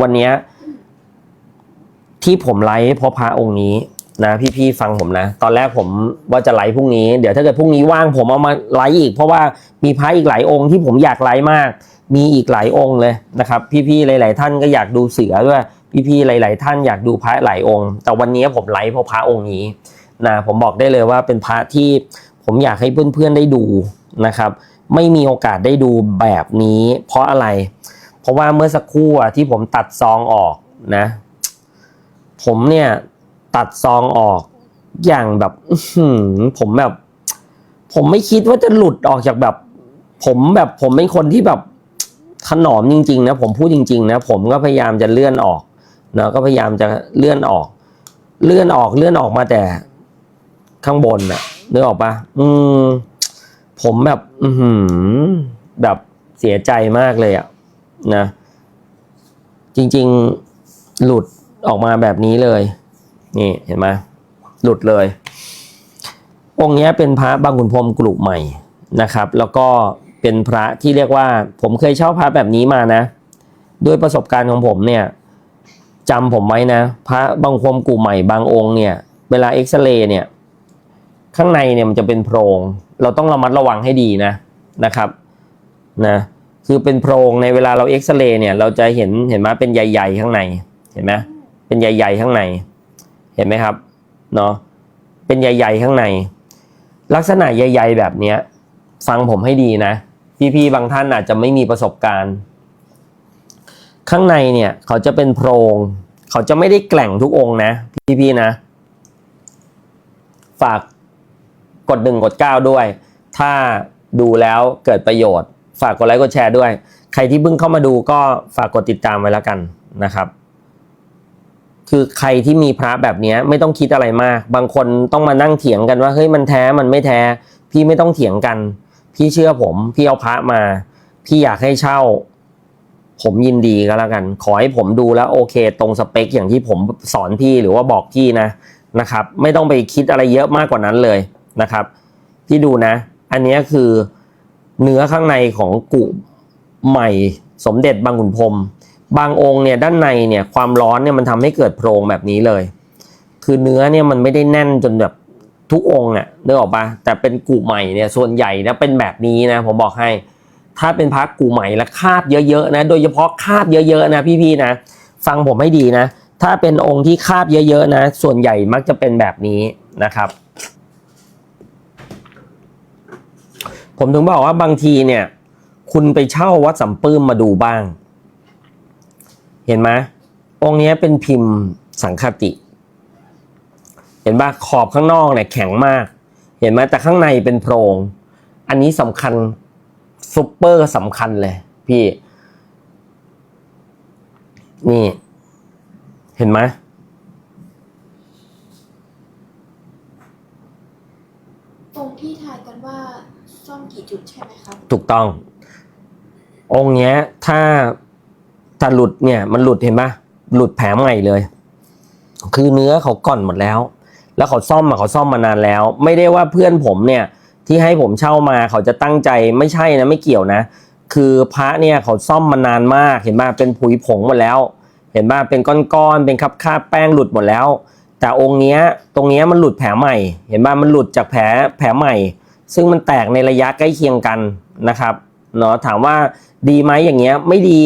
วันเนี้ยที่ผมไลฟ์เพราะพระองค์นี้นะพี่ๆฟังผมนะ ตอนแรกผมว่าจะไลฟ์พรุ่งนี้เดี๋ยวถ้าเกิดพรุ่งนี้ว่างผมเอามาไลฟ์อีก เพราะว่ามีพระอีกหลายองค์ที่ผมอยากไลฟ์มาก มีอีกหลายองค์เลยนะครับ พี่ๆหลาย ๆ ท่านก็อยากดูเสือด้วย พี่ๆหลาย ๆ ท่านอยากดูพระหลายองค์ แต่วันนี้ผมไลฟ์เพราะพระองค์นี้นะผมบอกได้เลยว่าเป็นพระที่ผมอยากให้เพื่อนๆได้ดูนะครับ ไม่มีโอกาสได้ดูแบบนี้ เพราะอะไร เพราะว่าเมื่อสักครู่อะที่ผมตัดซองออกนะ ผมเนี่ยตัดซองออกอย่างแบบผมแบบ ผมไม่คิดว่าจะหลุดออกจากแบบ ผมแบบผมเป็นคนที่แบบขนอมจริง ๆ นะ ผมพูดจริง ๆ นะ ผมก็พยายามจะเลื่อนออกนะก็พยายามจะเลื่อนออก เลื่อนออกเลื่อนออกมาแต่ข้างบนน่ะนึกออกปะอืม ผมแบบ อืแบบเสียใจมากเลยอะ นะ จริงๆหลุดออกมาแบบนี้เลย นี่เห็นไหมหลุดเลย องค์เนี้เป็นพระบางขุนพรมกลุ่มใหม่นะครับ แล้วก็เป็นพระที่เรียกว่า ผมเคยเช่าพระแบบนี้มานะ ด้วยประสบการณ์ของผมเนี่ยจำผมไว้นะ พระบางพรมกลุ่มใหม่บางองค์เนี่ย เวลาเอ็กซเรย์เนี่ย ข้างในเนี่ยมันจะเป็นโพรง เราต้องระมัดระวังให้ดีนะนะครับ นะ คือเป็นโพรงในเวลาเราเอ็กซเรย์เนี่ยเราจะเห็นเห็นไหมเป็นใหญ่ๆข้างในเห็นไหมเป็นใหญ่ๆข้างในเห็นไหมครับเนาะเป็นใหญ่ๆข้างใน ลักษณะใหญ่ ๆ แบบเนี้ยฟังผมให้ดีนะ พี่ๆบางท่านอาจจะไม่มีประสบการณ์ ข้างในเนี่ยเขาจะเป็นโพรงเขาจะไม่ได้แกล่งทุกองนะ พี่ๆนะ ฝากกดหนึ่งกดเก้าด้วย ถ้าดูแล้วเกิดประโยชน์ ฝากกดไลค์กดแชร์ด้วย ใครที่เพิ่งเข้ามาดูก็ฝากกดติดตามไว้แล้วกันนะครับ คือใครที่มีพระแบบนี้ไม่ต้องคิดอะไรมาก บางคนต้องมานั่งเถียงกันว่าเฮ้ยมันแท้มันไม่แท้ พี่ไม่ต้องเถียงกัน พี่เชื่อผมพี่เอาพระมา พี่อยากให้เช่า ผมยินดีก็แล้วกัน ขอให้ผมดูแล้วโอเค ตรงสเปคอย่างที่ผมสอนพี่หรือว่าบอกพี่นะนะครับ ไม่ต้องไปคิดอะไรเยอะมากกว่านั้นเลยนะครับ พี่ดูนะ อันนี้คือ เนื้อข้างในของกุใหม่สมเด็จบางขุนพรมบางองค์เนี่ยด้านในเนี่ยความร้อนเนี่ยมันทำให้เกิดโพรงแบบนี้เลย คือเนื้อเนี่ยมันไม่ได้แน่นจนแบบทุกองค์อะนึกออกปะแต่เป็นกุใหม่เนี่ยส่วนใหญ่นะเป็นแบบนี้นะผมบอกให้ ถ้าเป็นพระกูใหม่และคาบเยอะๆนะโดยเฉพาะคาบเยอะๆนะพี่ๆนะ ฟังผมให้ดีนะ ถ้าเป็นองค์ที่คาบเยอะๆนะ ส่วนใหญ่มักจะเป็นแบบนี้นะครับ ผมถึงบอกว่าบางทีเนี่ย คุณไปเช่าวัดสัมปื้มมาดูบ้าง เห็นไหมองค์นี้เป็นพิมพ์สังคติ เห็นปะขอบข้างนอกเนี่ยแข็งมาก เห็นไหมแต่ข้างในเป็นโพรง อันนี้สำคัญซุปเปอร์สำคัญเลยพี่ นี่ เห็นไหม ตรงที่ทายกันว่าซ่อมกี่ จุดใช่ไหมครับถูกต้อง องค์เนี้ย ถ้าถ้าหลุดเนี่ย มันหลุดเห็นปะหลุดแผลใหม่เลย คือเนื้อเขาก่อนหมดแล้ว แล้วเขาซ่อมมาเขาซ่อมมานานแล้ว ไม่ได้ว่าเพื่อนผมเนี่ย ที่ให้ผมเช่ามาเขาจะตั้งใจไม่ใช่นะไม่เกี่ยวนะ คือพระเนี่ยเขาซ่อมมานานมากเห็นป่ะเป็นผุยผงหมดแล้ว เห็นป่ะเป็นก้อนๆเป็นคับคาบแป้งหลุดหมดแล้ว แต่องค์เนี้ย ตรงเนี้ยมันหลุดแผลใหม่ เห็นป่ะมันหลุดจากแผลแผลใหม่ ซึ่งมันแตกในระยะใกล้เคียงกันนะครับเนาะถามว่าดีไหมอย่างเงี้ยไม่ดี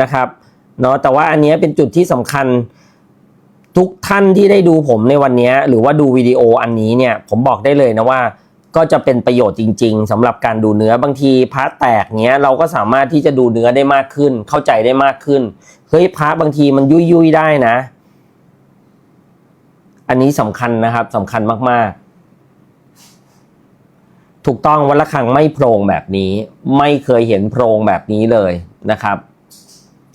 นะครับเนาะแต่ว่าอันเนี้ยเป็นจุดที่สำคัญทุกท่านที่ได้ดูผมในวันเนี้ยหรือว่าดูวิดีโออันนี้เนี่ยผมบอกได้เลยนะว่าก็จะเป็นประโยชน์จริง ๆสำหรับการดูเนื้อบางทีพระแตกเนี้ยเราก็สามารถที่จะดูเนื้อได้มากขึ้น เข้าใจได้มากขึ้นเฮ้ยพระบางทีมันยุยยุยได้นะ อันนี้สำคัญนะครับสำคัญมากๆ ถูกต้องวัดระฆังไม่โพรงแบบนี้ ไม่เคยเห็นโพรงแบบนี้เลยนะครับ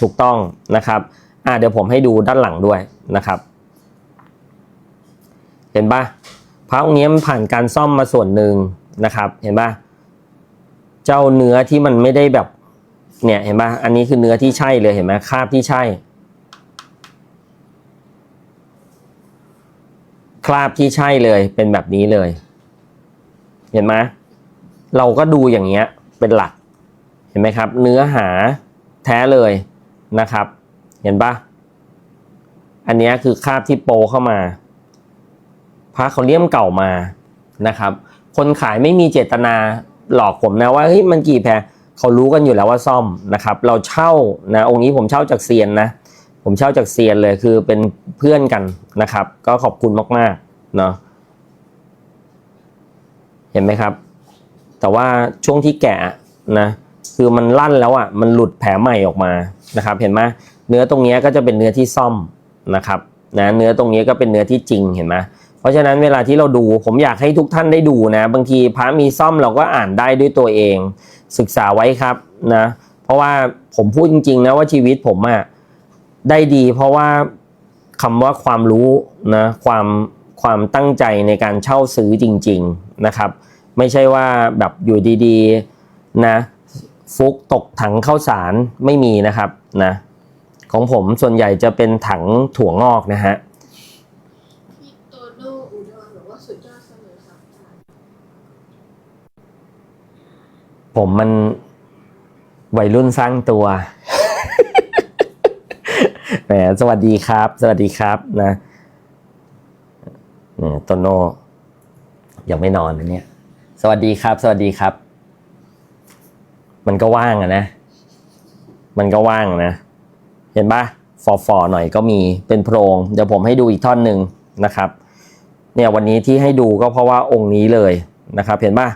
ถูกต้องนะครับอ่าเดี๋ยวผมให้ดูด้านหลังด้วยนะครับ เห็นปะพระองค์นี้มันผ่านการซ่อมมาส่วนหนึ่งนะครับ เห็นปะเจ้าเนื้อที่มันไม่ได้แบบเนี่ยเห็นปะอันนี้คือเนื้อที่ใช่เลยเห็นไหมคราบที่ใช่คราบที่ใช่เลยเป็นแบบนี้เลย เห็นไหมเราก็ดูอย่างเงี้ยเป็นหลัก เห็นไหมครับ เนื้อหาแท้เลยนะครับ เห็นปะอันนี้คือคาบที่โปเข้ามาพระเขาเลี่ยมเก่ามานะครับ คนขายไม่มีเจตนาหลอกผมนะว่าเฮ้ยมันกี่แพรเขารู้กันอยู่แล้วว่าซ่อมนะครับ เราเช่านะองค์นี้ผมเช่าจากเซียนนะผมเช่าจากเซียนเลยคือเป็นเพื่อนกันนะครับ ก็ขอบคุณมากๆเนาะ เห็นไหมครับ แต่ว่าช่วงที่แกะนะคือมันลั่นแล้วอะมันหลุดแผลใหม่ออกมานะครับ เห็นไหมเนื้อตรงนี้ก็จะเป็นเนื้อที่ซ่อมนะครับนะเนื้อตรงนี้ก็เป็นเนื้อที่จริงเห็นไหมเพราะฉะนั้นเวลาที่เราดูผมอยากให้ทุกท่านได้ดูนะ บางทีพระมีซ่อมเราก็อ่านได้ด้วยตัวเอง ศึกษาไว้ครับนะเพราะว่าผมพูดจริงๆนะว่าชีวิตผมอะได้ดี เพราะว่าคำว่าความรู้นะความความตั้งใจในการเช่าซื้อจริง ๆ นะครับ ไม่ใช่ว่าแบบอยู่ดีๆนะฟุกตกถังข้าวสารไม่มีนะครับนะของผมส่วนใหญ่จะเป็นถังถั่วงอกนะฮะพี่โตโน่อุดรบอกว่าสุดยอดเสมอครับอาจารย์ผมมันวัยรุ่นสร้างตัว แหมสวัสดีครับ สวัสดีครับนะเนี่ยโตโน่ ยังไม่นอนนะเนี่ย สวัสดีครับ สวัสดีครับ มันก็ว่างอะนะ มันก็ว่างนะ เห็นปะฟอฟอๆหน่อยก็มีเป็นโพรงเดี๋ยวผมให้ดูอีกท่อนหนึ่งนะครับ เนี่ยวันนี้ที่ให้ดูก็เพราะว่าองค์นี้เลยนะครับ เห็นปะ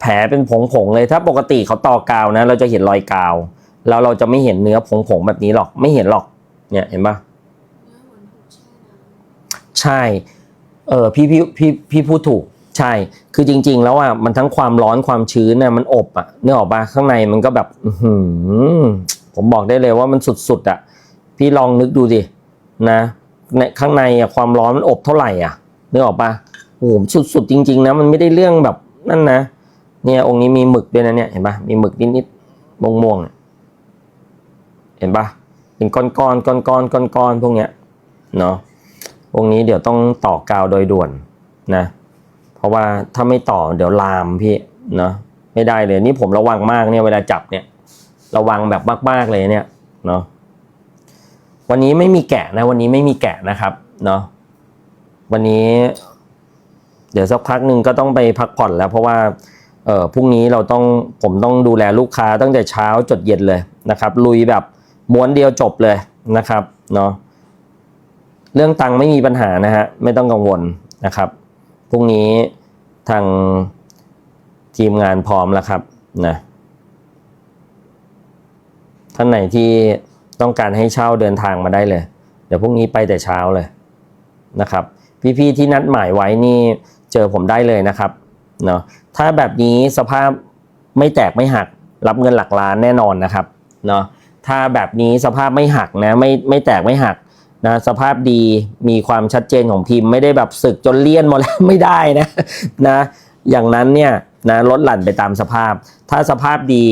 แผลเป็นผงๆเลยถ้าปกติเขาต่อกาวนะ เราจะเห็นรอยกาว แล้วเราจะไม่เห็นเนื้อผงๆแบบนี้หรอกไม่เห็นหรอก เนี่ยเห็นปะเนื้อเหมือนถูกแช่น้ใช่ เออพี่พี่พี่พี่พูดถูก ใช่ คือจริง ๆ แล้วอะมันทั้งความร้อนความชื้นน่ะมันอบอะเนื้อออกปะข้างในมันก็แบบอือหืผมบอกได้เลยว่ามันสุดๆอะ พี่ลองนึกดูดินะในข้างในอะความร้อนมันอบเท่าไหร่อะเนึกอออกปะโอ้โหสุดๆจริง ๆ นะ มันไม่ได้เรื่องแบบนั่นนะเนี่ยองค์นี้มีหมึกด้วยนะเนี่ยเห็นปะมีหมึกนิดๆม่วงๆเนี่ยเห็นปะเป็นก้อนๆก้อนๆก้อนๆก้อนพวกเนี้ยเนาะวงนี้เดี๋ยวต้องต่อกาวโดยด่วนนะ เพราะว่าถ้าไม่ต่อเดี๋ยวลามพี่เนาะไม่ได้เลยนี่ผมระวังมากเนี่ยเวลาจับเนี่ย ระวังแบบมากๆเลยเนี่ยเนาะวันนี้ไม่มีแกะนะวันนี้ไม่มีแกะนะครับเนาะวันนี้ เดี๋ยวสักพักหนึ่งก็ต้องไปพักผ่อนแล้ว เพราะว่าเออพรุ่งนี้เราต้องผมต้องดูแลลูกค้าตั้งแต่เช้าจดเย็นเลยนะครับ ลุยแบบม้วนเดียวจบเลยนะครับเนาะเรื่องตังค์ไม่มีปัญหานะฮะไม่ต้องกังวลนะครับ พรุ่งนี้ทางทีมงานพร้อมแล้วครับนะท่านไหนที่ต้องการให้เช่าเดินทางมาได้เลย เดี๋ยวพรุ่งนี้ไปแต่เช้าเลยนะครับ พี่ๆที่นัดหมายไว้นี่เจอผมได้เลยนะครับเนาะถ้าแบบนี้สภาพไม่แตกไม่หักรับเงินหลักล้านแน่นอนนะครับเนาะถ้าแบบนี้สภาพไม่หักนะไม่ไม่แตกไม่หัก นะสภาพดีมีความชัดเจนของพิมพ์ไม่ได้แบบสึกจนเลี่ยนหมดแล้วไม่ได้นะนะอย่างนั้นเนี่ยนะลดหลั่นไปตามสภาพ ถ้าสภาพดี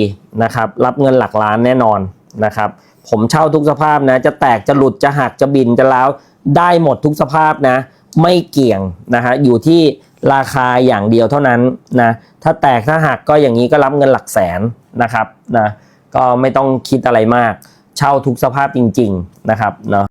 นะครับรับเงินหลักล้านแน่นอนนะครับผมเช่าทุกสภาพนะจะแตกจะหลุดจะหักจะบินจะล้าวได้หมดทุกสภาพนะไม่เกี่ยงนะฮะอยู่ที่ราคาอย่างเดียวเท่านั้นนะถ้าแตกถ้าหักก็อย่างนี้ก็รับเงินหลักแสนนะครับนะก็ไม่ต้องคิดอะไรมาก เช่าทุกสภาพจริง ๆนะครับเนาะ